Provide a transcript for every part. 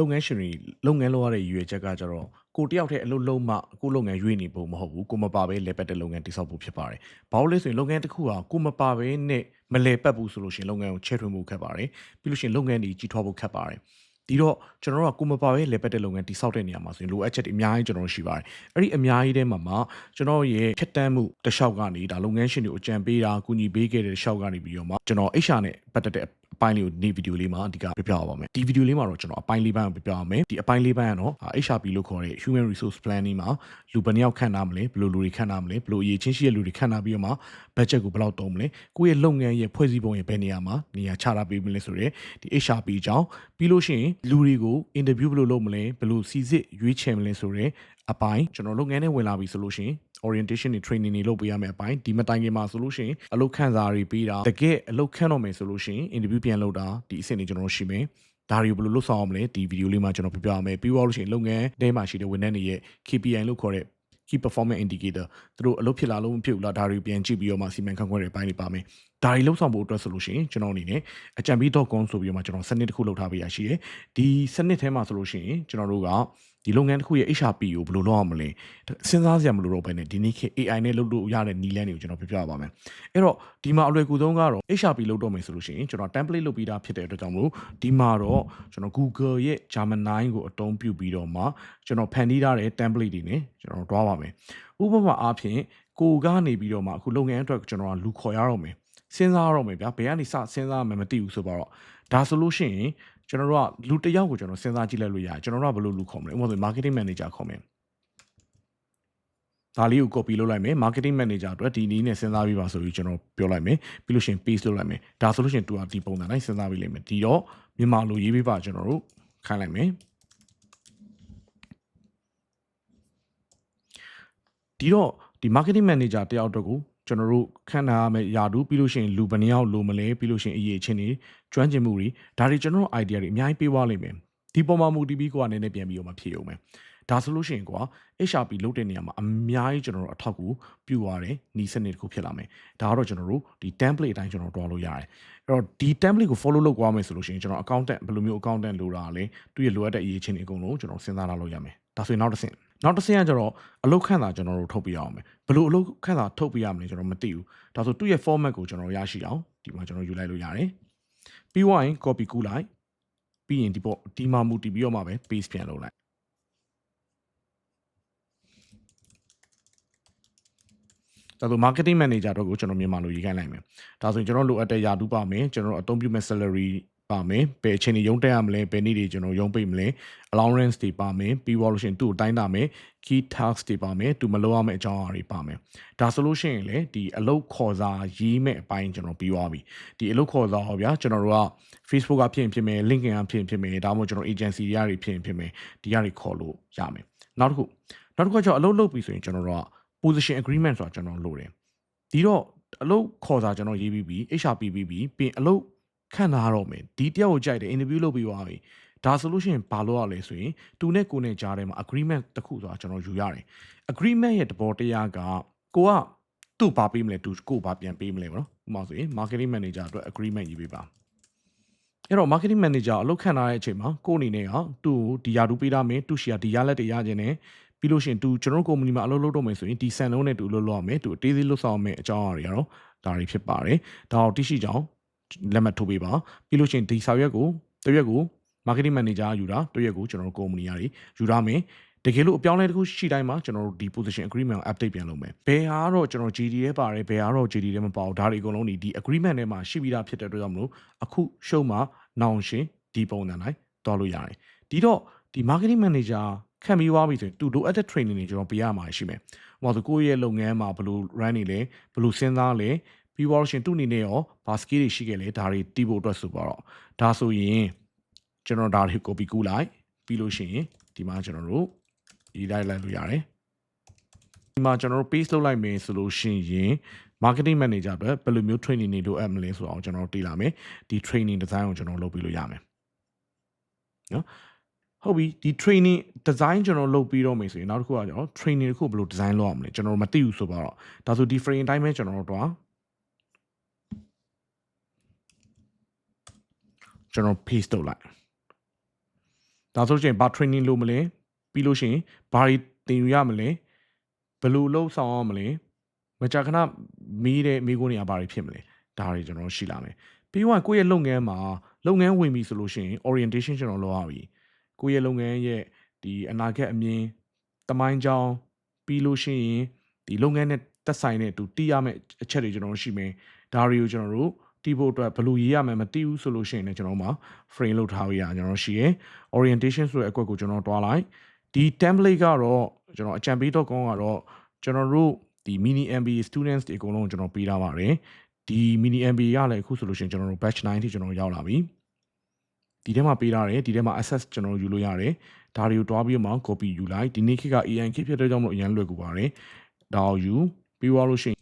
လုပ်ငန်းရှင်တွေလုပ်ငန်းလုပ်ရတဲ့ရည်ရွယ်ချက်ကကြတော့ကိုတယောက်တည်းအလုပ်လုပ်မှကိုလုပ်ငန်းရွေးနေဖို့မဟုတ်ဘူးကိုမပါဘဲလဲပတ်တဲ့လုပ်ငန်းတိစောက်ဖို့ဖြစ်ပါတယ်။ဘာလို့လဲဆိုရင်လုပ်ငန်းတစ်ခုဟာကိုမပါဘဲနဲ့မလဲပတ်ဘူးဆိုလို့ရှိရင်လုပ်ငန်းကိုချဲထွင်ဖို့ခက်ပါတယ်။ပြီးလို့ရှိရင်လုပ်ငန်းတွေကြီးထွားဖို့ခက်ပါတယ်။ဒီတော့ကျွန်တော်တို့ကကိုမပါဘဲလဲပတ်တဲ့လုပ်ငန်းတိစောက်တဲ့နေရာမှာဆိုရင်လိုအပ်ချက်တွေအများကြီးကျွန်တော်တို့ရှိပါတယ်။အဲ့ဒီအများကြီးထဲမှာမှကျွန်တော်ရဲ့ဖြတ်တန်းမှုတစ်လျှောက်ကနေဒါလုပ်ငန်းရှင်တွေကိုအကြံပေးတာကူညီပေးခဲ့တဲ့တစ်လျှောက်ကနေပြီးတော့မှကျွန်တော် HR နဲ့ပတ်သက်တဲ့အ ပိုင်းလေးကိုဒီဗီဒီယိုလေးမှာအဓိကပြပြပါမယ်ဒီဗီဒီယိုလေးမှာတော့ကျွန်တော်အပိုင်းလေးပိုင်းကိုပြပြပါမယ်ဒီအပိုင်းလေးပိုင်းကတော့ HRP လို့ခေါ်တဲ့ Human Resource Planning မှာလူဘယ်နှယောက်ခန့်ထားမလဲဘယ်လိုလူတွေခန့်ထားမလဲဘယ်လိုအရေးချင်းရှိတဲ့လူတွေခန့်ထားပြီးတော့မှ budget ကိုဘယ်လောက်သုံးမလဲကိုယ့်ရဲ့လုပ်ငန်းရဲ့ဖွဲ့စည်းပုံရဲ့ဘယ်နေရာမှာနေရာချထားပေးမလဲဆိုတော့ဒီ HRP အကြောင်းပြီးလို့ရှိရင်လူတွေကို interview ဘယ်လိုလုပ်မလဲဘယ်လိုစီစစ်ရွေးချယ်မလဲဆိုတော့အပိုင်းကျွန်တော်လုပ်ငန်းနဲ့ဝင်လာပြီဆိုလို့ရှိရင် orientation တွေ training တွေလုပ်ပေးရမယ့်အပိုင်းဒီမတိုင်ခင်မှာဆိုလို့ရှိရင်အလုပ်ခန့်စာတွေပေးတာတကယ်အလုပ်ခန့်တော့မယ်ဆိုလို့ရှိရင် interview ပြန်လုပ်တာဒီအဆင့်တွေကျွန်တော်တို့ရှိမယ်ဒါတွေကိုဘယ်လိုလုပ်ဆောင်အောင်မလဲဒီဗီဒီယိုလေးမှာကျွန်တော်ပြပြရမယ်ပြီးတော့လို့ရှိရင်လုပ်ငန်းထဲမှာရှိတဲ့ဝန်ထမ်းတွေရဲ့ KPI လို့ခေါ်တဲ့ key performance indicator သူတို့အလုပ်ဖြစ်လာလို့မဖြစ်ဘူးလားဒါတွေပြန်ကြည့်ပြီးတော့မှစီမံခန့်ခွဲတဲ့အပိုင်းတွေပါမယ် ဒါတွေလှုပ်ဆောင်ဖို့အတွက်ဆိုလို့ရှိရင်ကျွန်တော်အနေနဲ့အကြံပေး .com ဆိုပြီးတော့မှကျွန်တော်စနစ်တစ်ခုလုပ်ထားပေးရရှိတယ်ဒီစနစ်ထဲမှာဆိုလို့ရှိရင်ကျွန်တော်တို့ကဒီလုပ်ငန်းတစ်ခုရဲ့ HRP ကိုဘယ်လိုလုပ်အောင်မလဲစဉ်းစားစရာမလိုတော့ဘဲနဲ့ဒီနေ့ခေတ် AI နဲ့လုပ်လို့ရတဲ့နည်းလမ်းတွေကိုကျွန်တော်ပြပြပါမယ်အဲ့တော့ဒီမှာအလွယ်ကူဆုံးကတော့ HRP လုပ်တော့မယ်ဆိုလို့ရှိရင်ကျွန်တော် template လုပ်ပြီးသားဖြစ်တဲ့အတွက်ကြောင့်မလို့ဒီမှာတော့ကျွန်တော် Google ရဲ့ Gemini ကိုအသုံးပြုပြီးတော့မှကျွန်တော်ဖန်တီးထားတဲ့ template တွေနဲ့ကျွန်တော်တွားပါမယ်ဥပမာအားဖြင့်ကိုကနေပြီးတော့မှအခုလုပ်ငန်းအတွက်ကျွန်တော်ကလူခေါ်ရတော့မယ် စဉ်းစားရတော့မယ်ဗျာဘယ်ကနေစစဉ်းစားမှမသိဘူးဆိုတော့ဒါဆိုလို့ရှိရင်ကျွန်တော်တို့ကလူတစ်ယောက်ကိုကျွန်တော်စဉ်းစားကြည့်လိုက်လို့ရတယ်ကျွန်တော်တို့ကဘယ်လိုလူခေါ်မလဲဥပမာဆို marketing manager ခေါ်မယ်ဒါလေးကို copy လုပ်လိုက်မယ် marketing manager အတွက်ဒီနည်းနဲ့စဉ်းစားပြီးပါဆိုပြီးကျွန်တော်ပြောလိုက်မယ်ပြီးလို့ရှိရင် paste လုပ်လိုက်မယ်ဒါဆိုလို့ရှိရင်သူကဒီပုံစံတိုင်းစဉ်းစားပြီးလိမ့်မယ်ဒီတော့မြန်မာလိုရေးပေးပါကျွန်တော်တို့ခိုင်းလိုက်မယ်ဒီတော့ဒီ marketing manager တယောက်အတွက် ကိုကျွန်တော်တို့ခန့်ထားရမယ့်ယာတူပြီးလို့ရှိရင်လူဘယ်နှယောက်လိုမလဲပြီးလို့ရှိရင်အရေးချင်းတွေကျွမ်းကျင်မှုတွေဒါတွေကျွန်တော်တို့ idea တွေအများကြီးပေးသွားလိမ့်မယ်ဒီပုံမှာမူတည်ပြီးကိုကနည်းနည်းပြန်ပြီးတော့မှဖြည့်အောင်မယ်ဒါဆိုလို့ရှိရင်ကွာ HRP လုပ်တဲ့နေရာမှာအများကြီးကျွန်တော်တို့အထောက်ကူပြုသွားတယ်နီးစနစ်တစ်ခုဖြစ်လာမယ်ဒါကတော့ကျွန်တော်တို့ဒီ template အတိုင်းကျွန်တော်တွားလို့ရတယ်အဲ့တော့ဒီ template ကို follow လုပ်သွားမယ်ဆိုလို့ရှိရင်ကျွန်တော် accountant ဘယ်လိုမျိုး accountant လိုတာလဲသူရဲ့လိုအပ်တဲ့အရေးချင်းတွေအကုန်လုံးကျွန်တော်စဉ်းစားလာလို့ရမယ်ဒါဆိုရင်နောက်တစ်ဆင့် နောက်တစ်ဆင့်ကကျတော့အလုတ်ခန့်တာကျွန်တော်တို့ထုတ်ပြရအောင်မယ်ဘယ်လိုအလုတ်ခန့်တာထုတ်ပြရမလဲကျွန်တော်မသိဘူးဒါဆိုသူ့ရဲ့ format ကိုကျွန်တော်ရရှိအောင်ဒီမှာကျွန်တော်ယူလိုက်လို့ရတယ်ပြီးွားရင် copy ကူးလိုက်ပြီးရင်ဒီပေါ့ဒီမှာမူတည်ပြီးတော့မှပဲ paste ပြန်လုပ်လိုက်ဒါဆို marketing manager တော့ကိုကျွန်တော်မြန်မာလိုရေးခိုင်းလိုက်မယ်ဒါဆိုရင်ကျွန်တော်လိုအပ်တဲ့ယာတူးပါမယ်ကျွန်တော်အသုံးပြုမဲ့ salary ပါမယ်ဘယ်အချိန်တွေရုံးတက်ရမလဲဘယ်နေ့တွေကျွန်တော်ရုံးပိတ်မလဲ allowance တွေပါမယ်ပြီးတော့လို့ရှိရင်သူ့ကိုတိုင်းတာမယ် key tasks တွေပါမယ်သူမလုပ်ရမယ့်အကြောင်းအရာတွေပါမယ်ဒါဆိုလို့ရှိရင်လေဒီအလုပ်ခေါ်စာရေးမဲ့အပိုင်းကျွန်တော်ပြီးသွားပြီဒီအလုပ်ခေါ်စာဟောဗျာကျွန်တော်တို့က Facebook ကဖြစ်ရင်ဖြစ်မယ် LinkedIn ကဖြစ်ရင်ဖြစ်မယ်ဒါမှမဟုတ်ကျွန်တော် agency တွေတွေဖြစ်ရင်ဖြစ်မယ်ဒီရတွေခေါ်လို့ရမယ်နောက်တစ်ခုနောက်တစ်ခုကကျွန်တော်အလုပ်လုပ်ပြီဆိုရင်ကျွန်တော်တို့က position agreement ဆိုတာကျွန်တော်လိုတယ်ဒီတော့အလုပ်ခေါ်စာကျွန်တော်ရေးပြီးပြီ HRP ပြီးပြီပြင်အလုပ် ခန့်ထားတော့မယ်ဒီတယောက်ကိုကြိုက်တယ် interview လုပ်ပြီးသွားပြီဒါဆိုလို့ရှိရင်ဘာလုပ်ရလဲဆိုရင်သူနဲ့ကိုနဲ့ကြားထဲမှာ agreement တစ်ခုဆိုတာကျွန်တော်ယူရတယ် agreement ရဲ့တဘောတရားကကိုကသူ့ဘာပေးမလဲသူကိုဘာပြန်ပေးမလဲပေါ့နော်ဥပမာဆိုရင် marketing manager အတွက် agreement ရေးပေးပါအဲ့တော့ marketing manager အလုပ်ခန့်ထားတဲ့အချိန်မှာကိုအနေနဲ့ကသူ့ကိုဒီယာတူပေးထားမယ်သူ့ရှီယာဒီရလက်တွေရခြင်းနဲ့ပြီးလို့ရှိရင်သူကျွန်တော်တို့ကုမ္ပဏီမှာအလုပ်လုပ်တော့မယ်ဆိုရင်ဒီစံလုံးနဲ့သူအလုပ်လုပ်ရမယ်သူအသေးသေးလုပ်ဆောင်မယ်အကြောင်းအရာတွေကတော့ဒါတွေဖြစ်ပါတယ်ဒါတော့တိရှိကြောင်း လက်မှတ်ထိုးပေးပါပြီးလို့ရှိရင်ဒီစာရွက်ကိုတရွက်ကို marketing manager ယူတာတရွက်ကိုကျွန်တော်တို့ကုမ္ပဏီကနေယူရမယ်တကယ်လို့အပြောင်းအလဲတစ်ခုရှိတိုင်းမှာကျွန်တော်တို့ဒီ position agreement ကို update ပြန်လုပ်မယ်။ဘယ်ဟာတော့ကျွန်တော် GD ထဲပါတယ်ဘယ်ဟာတော့ GD ထဲမပါဘူးဒါတွေအကုန်လုံးဒီ agreement ထဲမှာရှိပြီးသားဖြစ်တဲ့အတွက်ကြောင့်မလို့အခုရှုံးမှာနောင်ရှင်ဒီပုံစံတိုင်းတော်လို့ရတယ်။ဒီတော့ဒီ marketing manager ခံပြီးသွားပြီဆိုရင်သူလိုအပ်တဲ့ training တွေကျွန်တော်ပေးရမှာရှိမယ်။ဟိုဆိုကိုယ့်ရဲ့လုပ်ငန်းမှာဘယ်လို run နေလဲဘယ်လိုစဉ်းစားလဲ ပြီးတော့ရှင်သူ့အနေနဲ့ရောဘာ skill တွေရှိခဲ့လဲဒါတွေတီးဖို့အတွက်ဆိုတော့ဒါဆိုရင်ကျွန်တော်ဒါတွေ copy ကူးလိုက်ပြီးလို့ရှိရင်ဒီမှာကျွန်တော်တို့ရေးလိုက်လိုက်လို့ရတယ်ဒီမှာကျွန်တော်တို့ paste လုပ်လိုက်မယ်ဆိုလို့ရှိရင် marketing manager အတွက်ဘယ်လိုမျိုး training တွေလိုအပ်မလဲဆိုတော့ကျွန်တော်တို့သိလာမယ်ဒီ training design ကိုကျွန်တော်လုပ်ပြီးလို့ရမယ်နော်ဟုတ်ပြီဒီ training design ကျွန်တော်လုပ်ပြီးတော့မယ်ဆိုရင်နောက်တစ်ခုကကျွန်တော် training တစ်ခုဘယ်လို design လုပ်ရမလဲကျွန်တော်မသိဘူးဆိုတော့ဒါဆိုဒီ frame အတိုင်းပဲကျွန်တော်တို့တော့ ကျွန်တော် paste လုပ်လိုက်ဒါဆိုလို့ရှိရင်ဘာ training လုပ်မလဲပြီးလို့ရှိရင်ဘာတွေသင်ယူရမလဲဘယ်လိုလုပ်ဆောင်ရမလဲမကြာခဏမီးတဲ့မိကုန်းတွေကဘာတွေဖြစ်မလဲဒါတွေကျွန်တော်ရှိလာမယ်ပြီးတော့ကိုယ့်ရဲ့လုပ်ငန်းမှာလုပ်ငန်းဝင်ပြီဆိုလို့ရှိရင် orientation ကျွန်တော်လုပ်ရပြီကိုယ့်ရဲ့လုပ်ငန်းရဲ့ဒီအနာဂတ်အမြင်တမိုင်းကြောင်းပြီးလို့ရှိရင်ဒီလုပ်ငန်းနဲ့သက်ဆိုင်တဲ့အတူတီးရမယ့်အချက်တွေကျွန်တော်တို့ရှိမယ်ဒါတွေကိုကျွန်တော်တို့ တီးဖို့အတွက်ဘယ်လိုရေးရမယ်မသိဘူးဆိုလို့ရှိရင်လည်းကျွန်တော်တို့မှာ frame လုပ်ထားရကျွန်တော်ရှိရယ် orientation ဆိုတဲ့အကွက်ကိုကျွန်တော်တွားလိုက်ဒီ template ကတော့ကျွန်တော်အကြံပေး .com ကတော့ကျွန်တော်တို့ဒီ mini MBA students တွေအကုန်လုံးကျွန်တော်ပေးထားပါတယ်ဒီ mini MBA ရလည်းအခုဆိုလို့ရှိရင်ကျွန်တော်တို့ batch 9ထိကျွန်တော်ရောက်လာပြီဒီထဲမှာပေးထားတယ်ဒီထဲမှာ access ကျွန်တော်ယူလို့ရတယ်ဒါတွေကိုတွားပြီးမှ copy ယူလိုက်ဒီနေ့ခေတ်က AI ခေတ်ဖြစ်တဲ့ကြောင့်မလို့အရင်လွယ်ကူပါတယ်ဒါကိုယူပြီးသွားလို့ရှိရင်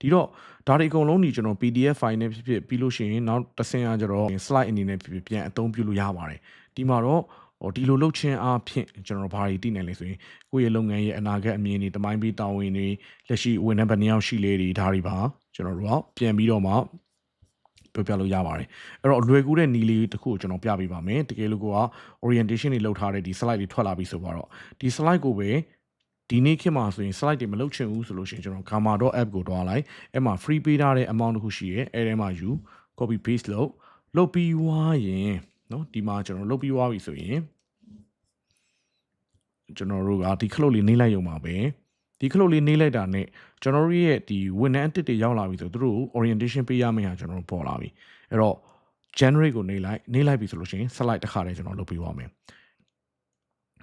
ဒီတော့ဒါတွေအကုန်လုံးညီကျွန်တော် PDF file နဲ့ဖြစ်ဖြစ်ပြီးလို့ရှိရင်နောက်တစ်ဆင့်အားကျတော့ slide အနေနဲ့ဖြစ်ဖြစ်ပြန်အသုံးပြုလို့ရပါတယ်ဒီမှာတော့ဟိုဒီလိုလုပ်ခြင်းအဖြစ်ကျွန်တော်ဘာတွေသိနိုင်လဲဆိုရင်ကိုယ့်ရဲ့လုပ်ငန်းရဲ့အနာဂတ်အမြင်တွေတမိုင်းပြီးတာဝန်တွေလက်ရှိဝန်ထမ်းဘယ်နှယောက်ရှိလဲတွေဒါတွေပါကျွန်တော်တို့ကပြန်ပြီးတော့မှပြောပြလို့ရပါတယ်အဲ့တော့အလွယ်ကူတဲ့နီးလေးတစ်ခုကိုကျွန်တော်ပြပေးပါမယ်တကယ်လို့က orientation တွေလုပ်ထားတဲ့ဒီ slide တွေထွက်လာပြီဆိုတော့ဒီ slide ကိုပဲ ဒီနေ့ခေတ်မှာဆိုရင် slide တွေမလုပ်ချင်ဘူးဆိုလို့ရှိရင်ကျွန်တော် gamma.app ကိုတွားလိုက်အဲ့မှာ free ပေးထားတဲ့ amount တစ်ခုရှိရဲအဲ့ထဲမှာယူ copy paste လုပ်လုပ်ပြီးွားရင်เนาะဒီမှာကျွန်တော်လုပ်ပြီးွားပြီဆိုရင်ကျွန်တော်တို့ကဒီခလုတ်လေးနှိမ့်လိုက်ရုံပါပဲဒီခလုတ်လေးနှိမ့်လိုက်တာနဲ့ကျွန်တော်တို့ရဲ့ဒီဝန်ထမ်းအတစ်တွေရောက်လာပြီဆိုသူတို့ orientation ပေးရမယ့်ဟာကျွန်တော်တို့ပေါ်လာပြီအဲ့တော့ generate ကိုနှိမ့်လိုက်နှိမ့်လိုက်ပြီဆိုလို့ရှိရင် slide တစ်ခါတည်းကျွန်တော်လုပ်ပြီးပါမယ်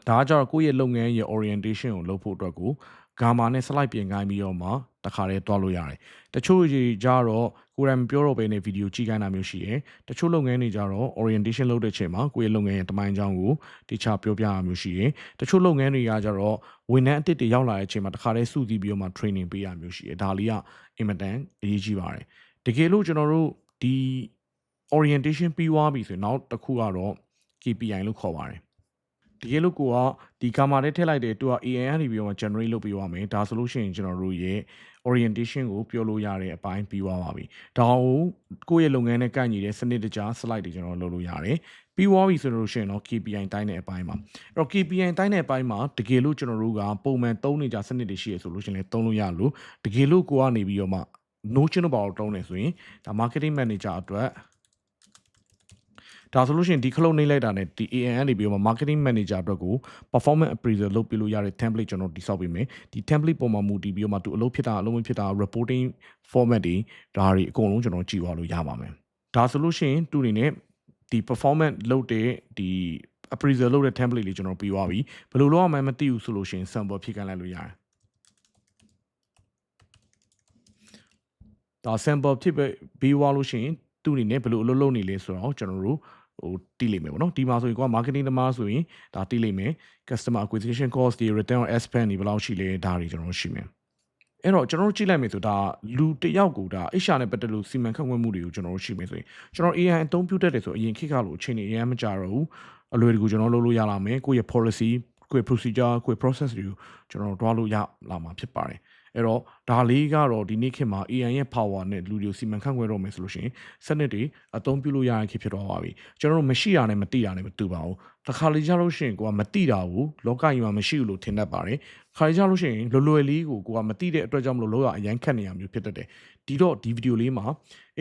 ဒါကကြတော့ကိုယ့်ရဲ့လုပ်ငန်းရဲ့ orientation ကိုလုပ်ဖို့အတွက်ကို gamma နဲ့ slide ပြင်ခိုင်းပြီးတော့မှတခါတည်းတွားလို့ရတယ်။တချို့ကြီးကြတော့ကိုယ်တိုင်မပြောတော့ဘဲနဲ့ဗီဒီယိုကြည့်ခိုင်းတာမျိုးရှိတယ်။တချို့လုပ်ငန်းတွေကြတော့ orientation လုပ်တဲ့ချိန်မှာကိုယ့်ရဲ့လုပ်ငန်းရဲ့တမိုင်းအကြောင်းကိုတခြားပြောပြရမျိုးရှိတယ်။တချို့လုပ်ငန်းတွေကကြတော့ဝန်ထမ်းအသစ်တွေရောက်လာတဲ့ချိန်မှာတခါတည်းစုစည်းပြီးတော့မှ training ပေးရမျိုးရှိတယ်။ဒါလေးကအင်မတန်အရေးကြီးပါတယ်။တကယ်လို့ကျွန်တော်တို့ဒီ orientation ပြီးသွားပြီဆိုရင်နောက်တစ်ခုကတော့ KPI လို့ခေါ်ပါတယ် တကယ်လို့ကိုကဒီကာမာထဲထည့်လိုက်တယ်သူက AI ကနေပြီးတော့ generate လုပ်ပြီးသွားမယ်ဒါဆိုလို့ရှိရင်ကျွန်တော်တို့ရဲ့ orientation ကိုပြောလို့ရတဲ့အပိုင်းပြီးသွားပါပြီဒါကိုကိုယ့်ရဲ့လုပ်ငန်းနဲ့ကန့်ညီတဲ့စနစ်တကျ slide တွေကျွန်တော်လုပ်လို့ရတယ်ပြီးသွားပြီဆိုလို့ရှိရင်တော့ KPI တိုင်းတဲ့အပိုင်းမှာအဲ့တော့ KPI တိုင်းတဲ့အပိုင်းမှာတကယ်လို့ကျွန်တော်တို့ကပုံမှန်သုံးနေကြစနစ်တွေရှိရဆိုလို့ရှိရင်လည်းသုံးလို့ရလို့တကယ်လို့ကိုကနေပြီးတော့မှ notion ဘာကိုတုံးနေဆိုရင်ဒါ marketing manager အတွက် ဒါဆိုလို့ရှိရင်ဒီခလုတ်နှိမ့်လိုက်တာနဲ့ဒီ AN နေပြီးတော့ marketing manager အတွက်ကို performance appraisal လုပ်ပြလို့ရတဲ့ template ကျွန်တော်တိစောက်ပေးမယ်ဒီ template ပေါ်မှာမူတည်ပြီးတော့မှသူအလုပ်ဖြစ်တာအလုပ်မဖြစ်တာ reporting format တွေဒါတွေအကုန်လုံးကျွန်တော်ကြည့်သွားလို့ရပါမယ်ဒါဆိုလို့ရှိရင်သူအနေနဲ့ဒီ performance လုပ်တဲ့ဒီ appraisal လုပ်တဲ့ template လေးကျွန်တော်ပြီးသွားပြီဘယ်လိုလုပ်ရမှန်းမသိဘူးဆိုလို့ရှိရင် sample ဖြည့်ခိုင်းလိုက်လို့ရတယ်ဒါ sample ဖြစ်ပြီးသွားလို့ရှိရင်သူ့အနေနဲ့ဘယ်လိုအလုပ်လုပ်နေလဲဆိုတော့ကျွန်တော်တို့ ဟိုတီးလိမ့်မယ်ပေါ့နော်ဒီမှာဆိုရင်ကိုက marketing သမားဆိုရင်ဒါတီးလိမ့်မယ် customer acquisition cost တွေ return on ad spend တွေဘယ်လောက်ရှိလဲဒါတွေကျွန်တော်တို့ရှိမယ်အဲ့တော့ကျွန်တော်တို့ကြည့်လိုက်မယ်ဆိုဒါလူတယောက်ကိုဒါ HR နဲ့ပတ်သက်လို့စီမံခန့်ခွဲမှုတွေကိုကျွန်တော်တို့ရှိမယ်ဆိုရင်ကျွန်တော် AI အသုံးပြုတတ်တယ်ဆိုအရင်ခေတ်ကလို့အချိန်ကြီးအများမကြတော့ဘူးအလွယ်တကူကျွန်တော်လုပ်လို့ရလာမယ်ကိုယ့်ရဲ့ policy ကိုယ့်ရဲ့ procedure ကိုယ့်ရဲ့ process တွေကိုကျွန်တော်တို့တွားလို့ရလာမှာဖြစ်ပါတယ်အဲ့တော့ဒါလေးကတော့ဒီနေ့ခေတ်မှာ AI ရဲ့ power နဲ့လူတွေကိုစီမံခန့်ခွဲတော့မယ်ဆိုလို့ရှိရင်စနစ်တွေအသုံးပြုလို့ရတဲ့ခေတ်ဖြစ်တော့ပါပြီကျွန်တော်တို့မရှိတာနဲ့မသိတာနဲ့မတူပါဘူးတခါလေကြားလို့ရှိရင်ကိုကမသိတာဘူးလောကကြီးမှာမရှိဘူးလို့ထင်တတ်ပါတယ်ခါလေကြားလို့ရှိရင်လွယ်လွယ်လေးကိုကိုကမသိတဲ့အတွက်ကြောင့်မလို့လောကအရန်ခက်နေရမျိုးဖြစ်တတ်တယ်ဒီတော့ဒီဗီဒီယိုလေးမှာ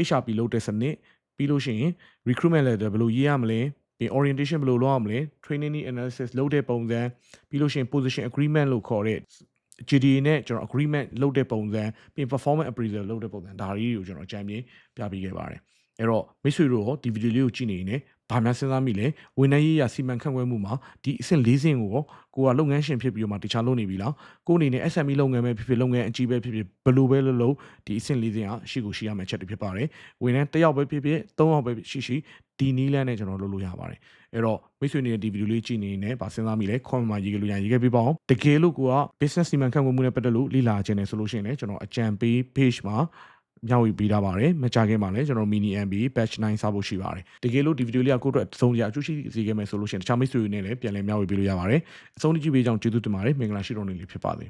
HRP လုပ်တဲ့စနစ်ပြီးလို့ရှိရင် recruitment letter ဘယ်လိုရေးရမလဲ ပြီး orientation ဘယ်လိုလုပ်ရမလဲ training analysis လုပ်တဲ့ပုံစံပြီးလို့ရှိရင် position agreement လို့ခေါ်တဲ့ GDA နဲ့ကျွန်တော် agreement လုပ်တဲ့ပုံစံပြီး performance appraisal လုပ်တဲ့ပုံစံဒါတွေကိုကျွန်တော်အကြံပေးပြပေးခဲ့ပါတယ်အဲ့တော့မိတ်ဆွေတို့ရောဒီဗီဒီယိုလေးကိုကြည့်နေရင် ဘာများစဉ်းစားမိလဲဝန်ထမ်းရေးရစီမံခန့်ခွဲမှုမှာဒီအဆင့်၄ဆင့်ကိုကိုကလုပ်ငန်းရှင်ဖြစ်ပြီးတော့မှတခြားလုပ်နေပြီလားကိုအနေနဲ့ SME လုပ်ငန်းပဲဖြစ်ဖြစ်လုပ်ငန်းအကြီးပဲဖြစ်ဖြစ်ဘယ်လိုပဲလုပ်လို့ဒီအဆင့်၄ဆင့်ဟာရှိကိုရှိရမယ့်ချက်တွေဖြစ်ပါတယ်ဝန်ထမ်းတစ်ယောက်ပဲဖြစ်ဖြစ်၃ယောက်ပဲရှိရှိဒီနီးလန်းနဲ့ကျွန်တော်လုပ်လို့ရပါတယ်အဲ့တော့မိတ်ဆွေနေတဲ့ဒီဗီဒီယိုလေးကြည့်နေနေဗာစဉ်းစားမိလဲ comment မှာရေးခဲ့လို့ရရေးခဲ့ပြပါအောင်တကယ်လို့ကိုက business စီမံခန့်ခွဲမှုနဲ့ပတ်သက်လို့လေ့လာခြင်းနဲ့ဆိုလို့ရှိရင်လည်းကျွန်တော်အကြံပေး page မှာ မျှဝေပေးထားပါတယ်မကြခင်ပါလဲကျွန်တော် mini MB batch 9စဖို့ရှိပါတယ်တကယ်လို့ဒီဗီဒီယိုလေးကကိုယ့်အတွက်သုံးစရာအကျိုးရှိစေခဲ့မယ်ဆိုလို့ရှိရင်တခြားမိတ်ဆွေတွေနဲ့လည်းပြန်လည်မျှဝေပေးလို့ရပါတယ်အဆုံးထိကြည့်ပေးကြအောင်ကျေးဇူးတင်ပါတယ်မင်္ဂလာရှိတော်နေလေးဖြစ်ပါစေ